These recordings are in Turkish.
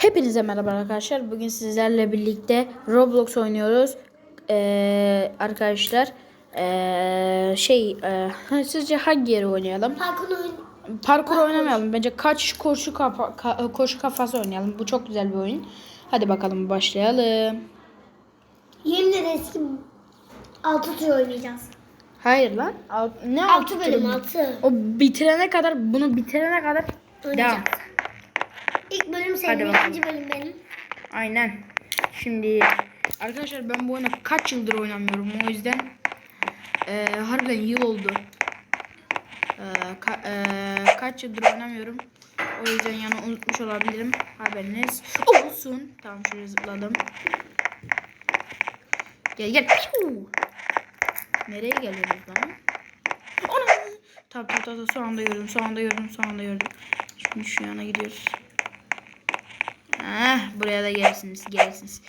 Hepinize merhaba arkadaşlar. Bugün sizlerle birlikte Roblox oynuyoruz. Ee, arkadaşlar ee, şey ee, sizce hangi yeri oynayalım? Parkur. Parkur oynamayalım. Bence kaç koşu kafa, ka- koşu kafası oynayalım. Bu çok güzel bir oyun. Hadi bakalım başlayalım. Yemin eski altı tur oynayacağız. Hayır lan. Alt, ne Altı altı bölüm altı. O bitirene kadar bunu bitirene kadar devam. İlk bölüm senin, ikinci bölüm benim. Aynen. Şimdi arkadaşlar ben bu oyunu kaç yıldır oynamıyorum o yüzden eee harbiden yıl oldu. Eee, ka- eee, kaç yıldır oynamıyorum. O yüzden yani unutmuş olabilirim. Haberiniz olsun. Tamam şuraya zıpladım. Gel gel. Piu. Nereye geliyoruz lan? Ana! Tamam tamam tamam son anda gördüm son anda gördüm son anda gördüm. Şimdi şu yana gidiyoruz. Heh, buraya da gelirsiniz, gelirsiniz.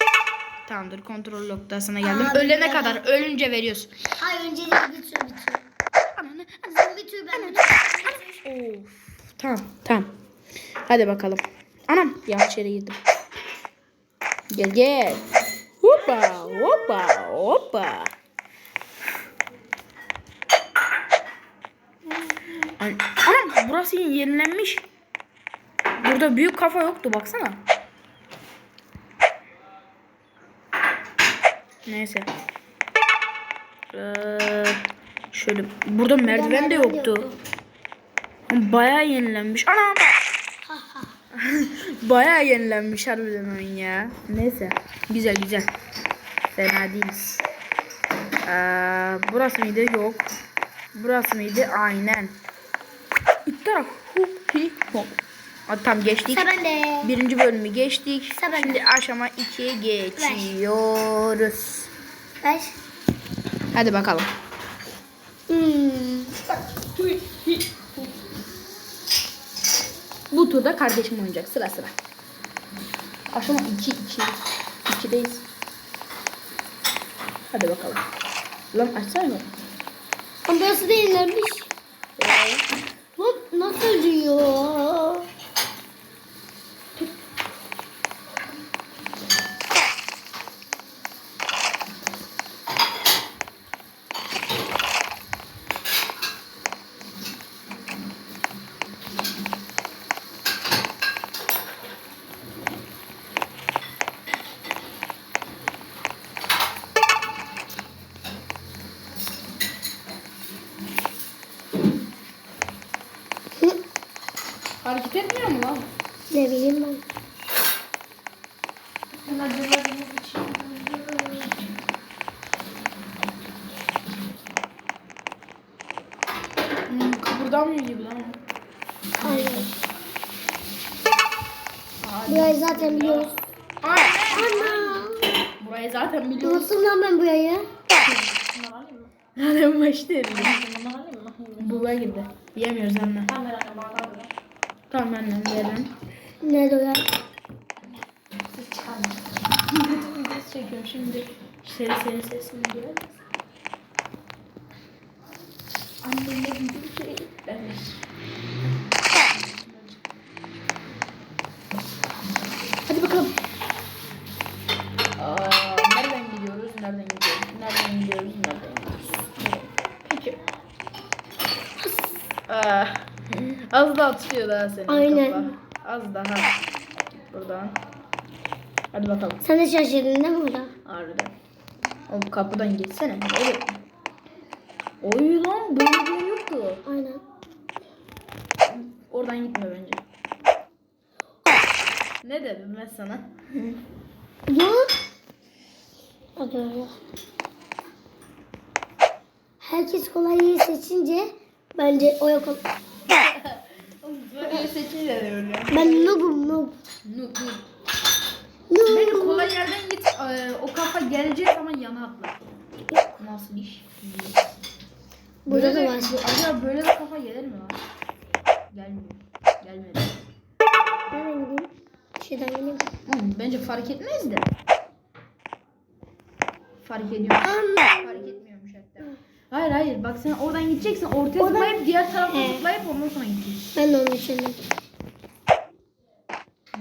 Tamamdır, kontrol noktasına geldim. Aa, Ölene bir kadar, ölünce veriyoruz. Hayır önce bir tur bir tur. Ananı, Sen bir tur ben. Of. Tamam, tamam. Hadi bakalım. Anam, yanlış yere girdim. Gel gel. Hoppa, hoppa, hoppa. Anam, burası yenilenmiş. Burada büyük kafa yoktu, baksana. Neyse. Ee, şöyle, burada merdiven de yoktu. Bayağı yenilenmiş. Anam. Bayağı yenilenmiş harbiden oyun ya. Neyse. Güzel güzel. Fena değiliz. Ee, burası mıydı? Yok. Burası mıydı? Aynen. İlk taraf. Hi, hop. Hadi tam geçtik. Sıra bende. Birinci bölümü geçtik. Sıra bende. Şimdi aşama 2'ye geçiyoruz. Ver. Hadi bakalım. Hmm. Bu turda kardeşim oynayacak sıra sıra. Aşama 2 2 2'deyiz. Hadi bakalım. Lan açsana mı? Ama burası değillermiş. Hop nasıl diyor? Hareket etmiyor mu lan? Ne bileyim ben. Hmm, kıpırdamıyor gibi lan. Aynen. Burayı zaten biliyoruz. Aynen. Ana. Burayı zaten biliyoruz. Unuttum lan ben burayı. Hadi başlayalım. Buğa girdi. Yemiyoruz anne. Tamam annem verin. Ya? Ses çekiyorum şimdi. Seri seri sesini duyar mısın? Annemle bir şey. Ben Aa, az da atışıyor daha senin Aynen. kafa. Az daha. Buradan. Hadi bakalım. Sen de şaşırdın değil mi orada? Harbiden. Oğlum kapıdan geçsene. Oğlum. Oy lan böyle bir yer yoktu. Aynen. Oradan gitme bence. Ne dedim ben sana? Yok. Hadi öyle. Herkes kolayı seçince bence o yok. Böyle de öyle. Ben noobum noob. Noob noob. Noob. Beni kolay yerden git. Ee, o kafa gelecek ama yana atla. Nasıl iş? Burada da de, var. Acaba böyle de kafa gelir mi lan? Gelmiyor. Gelmedi. Nereden gideyim? Şuradan gideyim. Oğlum, bence fark etmez de. Fark ediyor. Fark hatta. Hayır hayır bak sen oradan gideceksin ortaya Oradan- zıplayıp diğer tarafa He. zıplayıp ondan sonra gideceksin. Ben de onu düşündüm.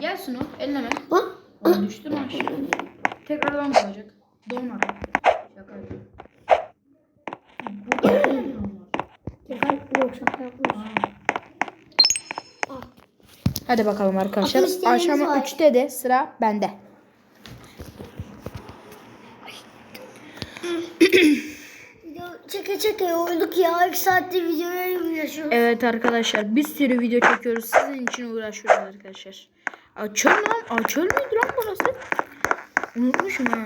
Gel o. Elleme. Ha? O düştü aşağı? Tekrardan olacak. Dolmadı. Şaka yapıyorum. Burada ne yok şaka yapmış. Ah. Hadi bakalım arkadaşlar. İsteğiniz Aşama var. 3'te de sıra bende. Olduk ya. 2 saattir videoya yaşıyoruz. Evet arkadaşlar bir sürü video çekiyoruz. Sizin için uğraşıyoruz arkadaşlar. Aa, çöl lan. Aa, çöl müydü lan burası? Unutmuşum ha.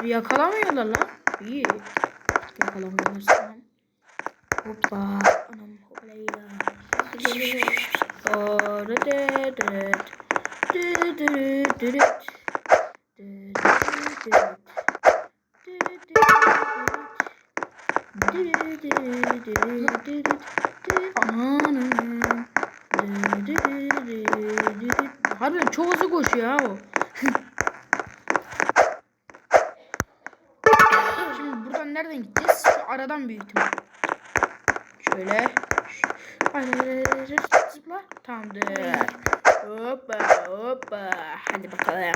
Aa, yakalamıyorlar lan. İyi. Yakalamıyorlar tamam. Hoppa. Anam hopplayla. Aa, dı dı dı. Harbiden çok hızlı koşuyor ha o. Şimdi buradan nereden gideceğiz? Şu aradan büyük ihtimal. Şöyle. Zıpla. Tamamdır. Hoppa hoppa. Hadi bakalım.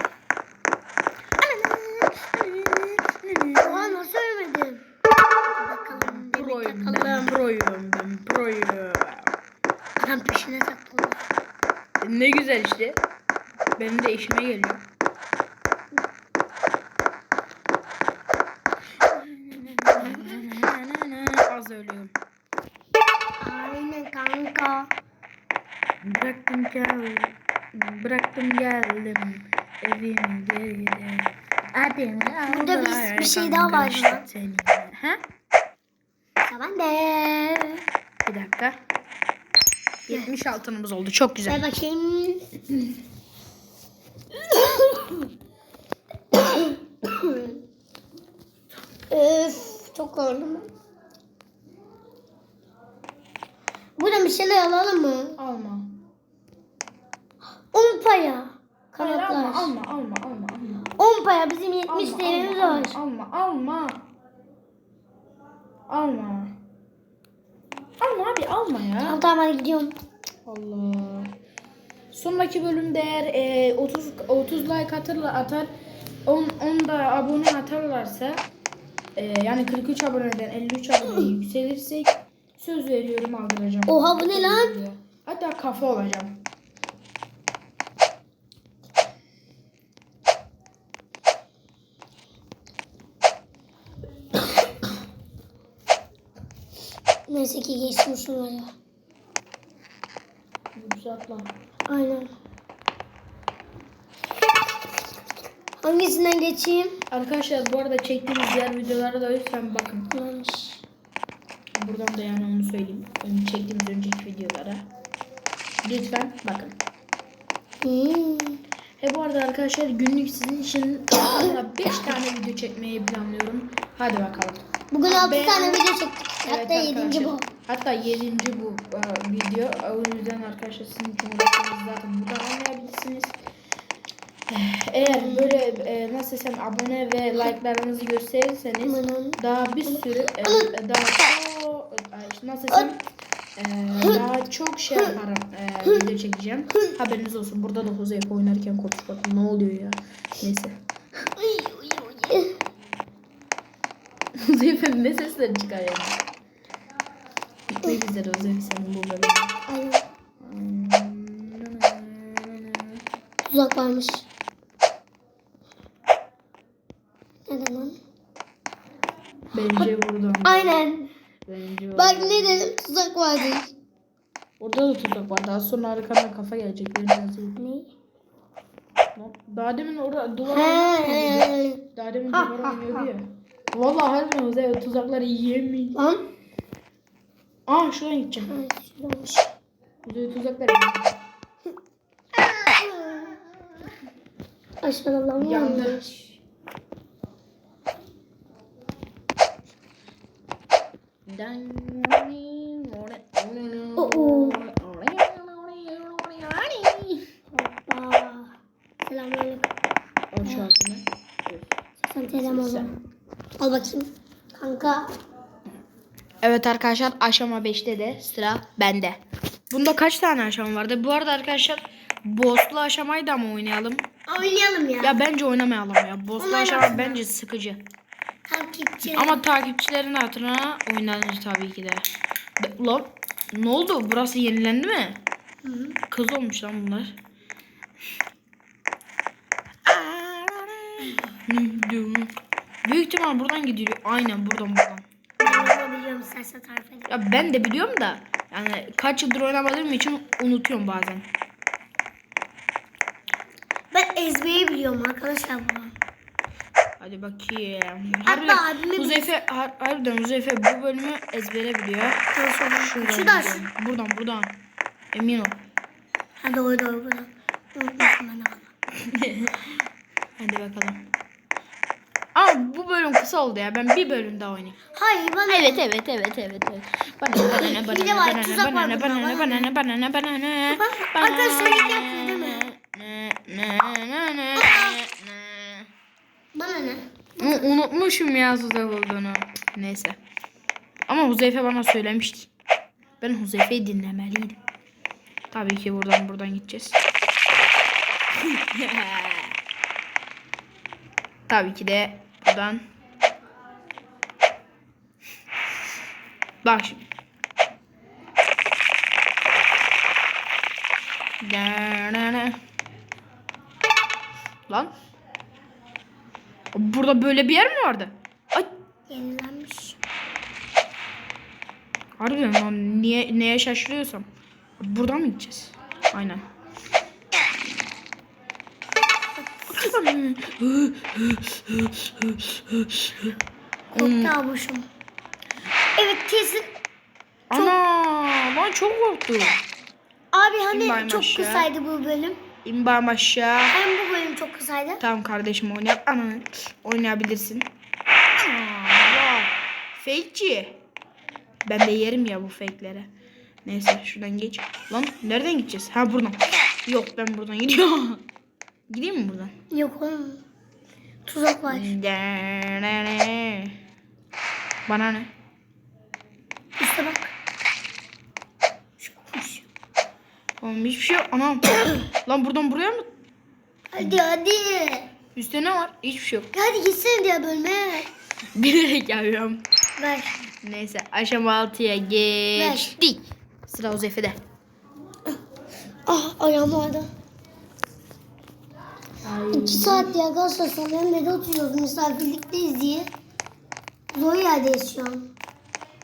Oha nasıl ölmedim? Bakalım bir Proyum ben, proyum. Adam peşine takıldı. Ne güzel işte. Benim de işime geliyor. Az ölüyorum. Aynen kanka. Bıraktım geldim. Bıraktım geldim. Evime geride. Adem Burada bir- bir şey daha var mı? Senin. Ha? Tamam de. Bir dakika. 70 altınımız oldu. Çok güzel. Ver bakayım. Öf çok ben. Buradan bir şeyler alalım mı? Alma. Un paya. Hayır, Kanatlar. alma, alma, alma, alma, alma. Un paya bizim 70 Alma, TL'miz var. Alma, alma. Alma. Alma abi, alma ya. Tamam tamam hadi gidiyorum. Allah. Sonraki bölümde eğer e, 30 30 like atarlar atar 10 10 da abone atarlarsa e, yani 43 aboneden 53 aboneye yükselirsek söz veriyorum aldıracağım. Oha, bu ne lan? Hatta kafa olacağım. Neyse ki geçtim şunları. Uzatma. Aynen. Hangisinden geçeyim? Arkadaşlar bu arada çektiğimiz diğer videolara da lütfen bakın. Yanlış. Buradan da yani onu söyleyeyim. Ön- Çektiğimiz önceki videolara. Lütfen bakın. Hmm. He bu arada arkadaşlar günlük sizin için aslında 5 tane video çekmeyi planlıyorum. Hadi bakalım. Bugün 6 Ben- tane video çektik. Evet Hatta 7. arkadaşlar. bu. Hatta 7. bu e, video. O yüzden arkadaşlar sizin için zaten buradan anlayabilirsiniz. Eğer böyle e, nasıl desem abone ve like'larınızı gösterirseniz daha bir sürü e, daha çok ay, nasıl desem e, daha çok şey yaparım e, video çekeceğim. Haberiniz olsun. Burada da Hozeyf oynarken konuş bakın ne oluyor ya. Neyse. Hozeyf'in ne sesleri çıkar yani. Bitmek üzere Hozeyf senin bu bölümün. Aynen. Tuzak varmış. Neden lan? Bence vurdum. Aynen. Bence. Bak ne dedim tuzak vardı. Orada da tuzak var. Daha sonra arkamdan kafa gelecek. Ne? Daha demin orada duvar. Daha demin duvar oynuyordu ya. Vallahi harbiden Hozeyf tuzakları yiyemeyin. Lan. Aa şuradan gideceğim. Ay, şuraymış. Hozeyf tuzakları yiyor. Aşağıda lan Yandı. yanmış. Oo. Hoppa. Selamünaleyküm. Al şu altını. Sen selam oğlum. Al bakayım. Kanka. Evet arkadaşlar aşama 5'te de sıra bende. Bunda kaç tane aşama vardı? Bu arada arkadaşlar boss'lu aşamayı da mı oynayalım? Oynayalım ya. Ya bence oynamayalım ya. Boss'lu Oynayalım aşama ya. bence sıkıcı. Takipçi. Ama takipçilerin hatırına oynanır tabii ki de. Be- Lan ne oldu? Burası yenilendi mi? Hı hı. Kız olmuş lan bunlar. Büyük ihtimal buradan gidiyor. Aynen buradan buradan. Ben yapabiliyorum istersen tarif edeyim. Ya ben de biliyorum da yani kaç yıldır oynamadığım için unutuyorum bazen. Ben ezbeyi biliyorum arkadaşlar bunu. Hadi bakayım. Hatta abime Huzeyfe, har- harbiden Huzeyfe bu bölümü ezbere biliyor. Şuradan Şuradan Şuradan. Buradan buradan. Emin ol. Ha doğru doğru buradan. Hadi bakalım. Ama bu bölüm kısa oldu ya. Ben bir bölüm daha oynayayım. Hayır bana. Evet evet evet evet evet. Bana ne bana ne bana Bir ne de var, tuzak var bana ne burada, bana ne bana bana ne bana ne arkadaşlar değil mi? Bana Unutmuşum ya tuzak olduğunu. Neyse. Ama Huzeyfe bana söylemişti. Ben Huzeyfe'yi dinlemeliydim. Tabii ki buradan buradan gideceğiz. Tabii ki de buradan. Bak şimdi. Lan. Burada böyle bir yer mi vardı? Ay. Yenilenmiş. Harbiden lan niye, neye şaşırıyorsam. Buradan mı gideceğiz? Aynen. Korktu abuşum. Evet kesin. Ana lan çok korktum. Abi hani İnbayım çok aşağı. kısaydı bu bölüm. İmbam aşağı. Hem bu bölüm çok kısaydı. Tamam kardeşim oynayap ana oynayabilirsin. Aa. Fake'ci. Ben de yerim ya bu fake'lere. Neyse şuradan geç. Lan nereden gideceğiz? Ha buradan. Yok ben buradan gidiyorum. Gideyim mi buradan? Yok oğlum. Tuzak var. Bana ne? Üste bak. Şu kuş. Oğlum hiçbir şey yok. Anam. Lan buradan buraya mı? Hadi hadi. Üstte ne var? Hiçbir şey yok. Hadi gitsene diğer bölüme. Bilerek yapıyorum. Ver. Neyse aşama 6'ya geçtik. Sıra Uzeyfe'de. Ah ayağım vardı. İki saat ya sanırım evde oturuyoruz misafirlikteyiz diye. Zor yerdeyiz şu an.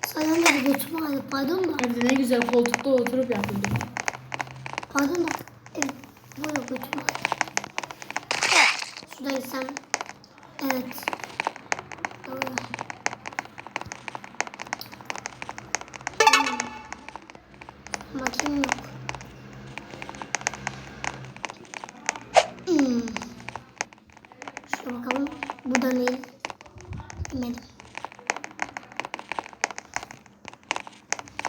Sanırım da götüm ağrıyor pardon da. Evde ne güzel koltukta oturup yapıyorduk. Pardon da. Evet. Böyle götüm ağrıyor. Şuradan gitsem. Evet. Doğru. Bakayım yok. Hmm. Şuna bakalım. Bu da ne? Bilmedim.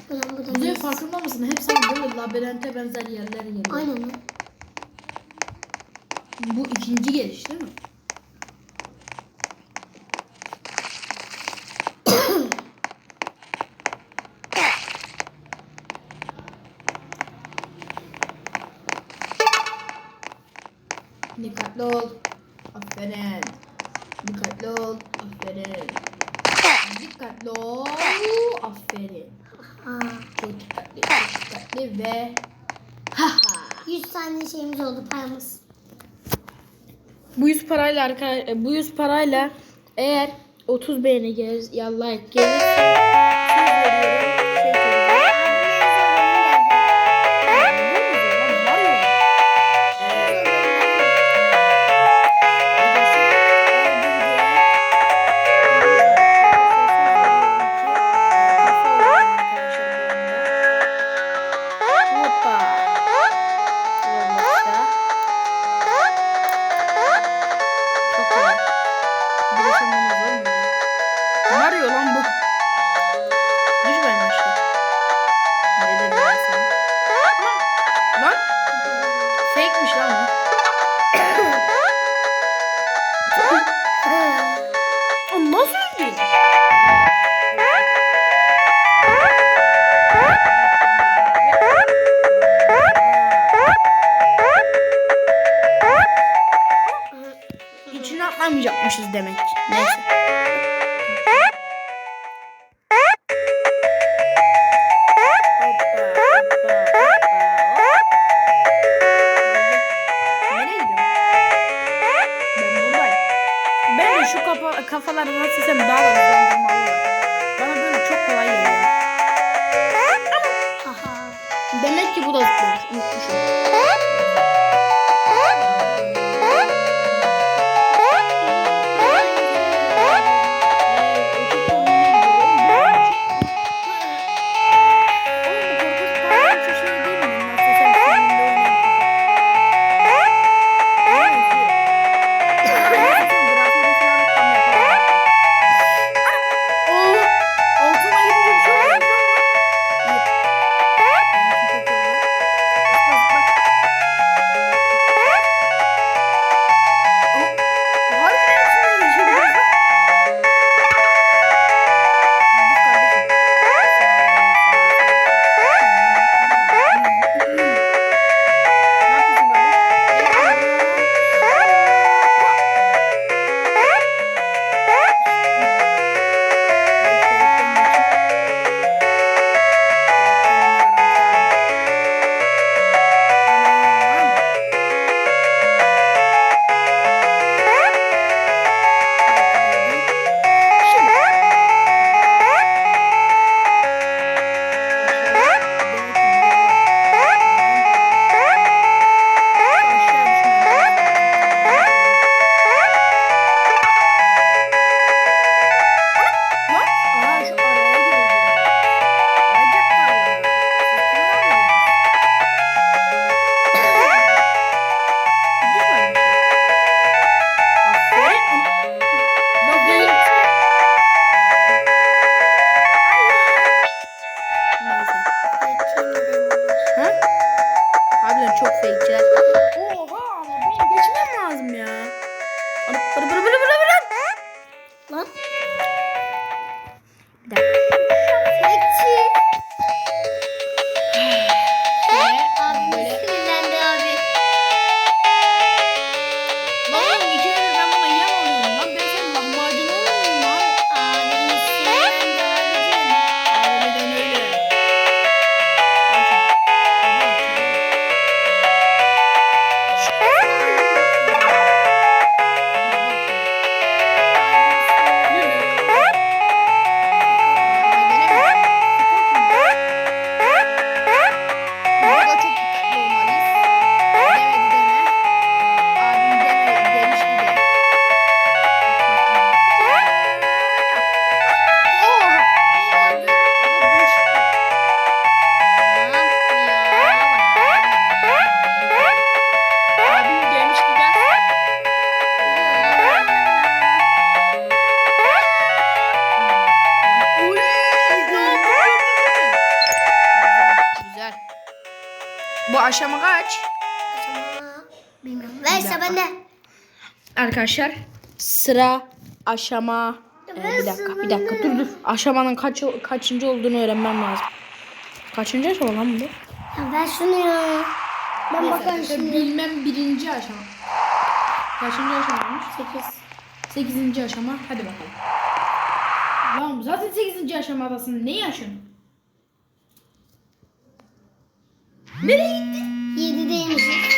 Şuradan bu da Kuzey ne? farkında mısın? Hep sana böyle labirente benzer yerler geliyor. Aynen. Bu ikinci geliş değil mi? Dikkatli ol. 9 tane şeyimiz oldu paramız. Bu yüz parayla arkadaşlar bu yüz parayla eğer 30 beğeni gelir yallah gelir. She's dimming. arkadaşlar sıra aşama ee, bir dakika bir dakika dur dur aşamanın kaç kaçıncı olduğunu öğrenmem lazım. Kaçıncı aşama lan bu? Ya ben şunu ya. Ben bakarım şimdi. Bilmem birinci aşama. Kaçıncı aşama Sekiz. Sekizinci aşama. Hadi bakalım. Lan zaten sekizinci aşamadasın. Ne yaşıyorsun? Nereye gitti? Yedideymişiz.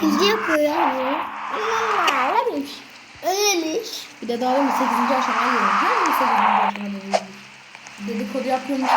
Hızlı yapıyor yani. Ölemiş. Ölemiş. Bir de daha 28. aşamaya geliyor. Her 28. aşamaya geliyor. Dedikodu yapıyormuş.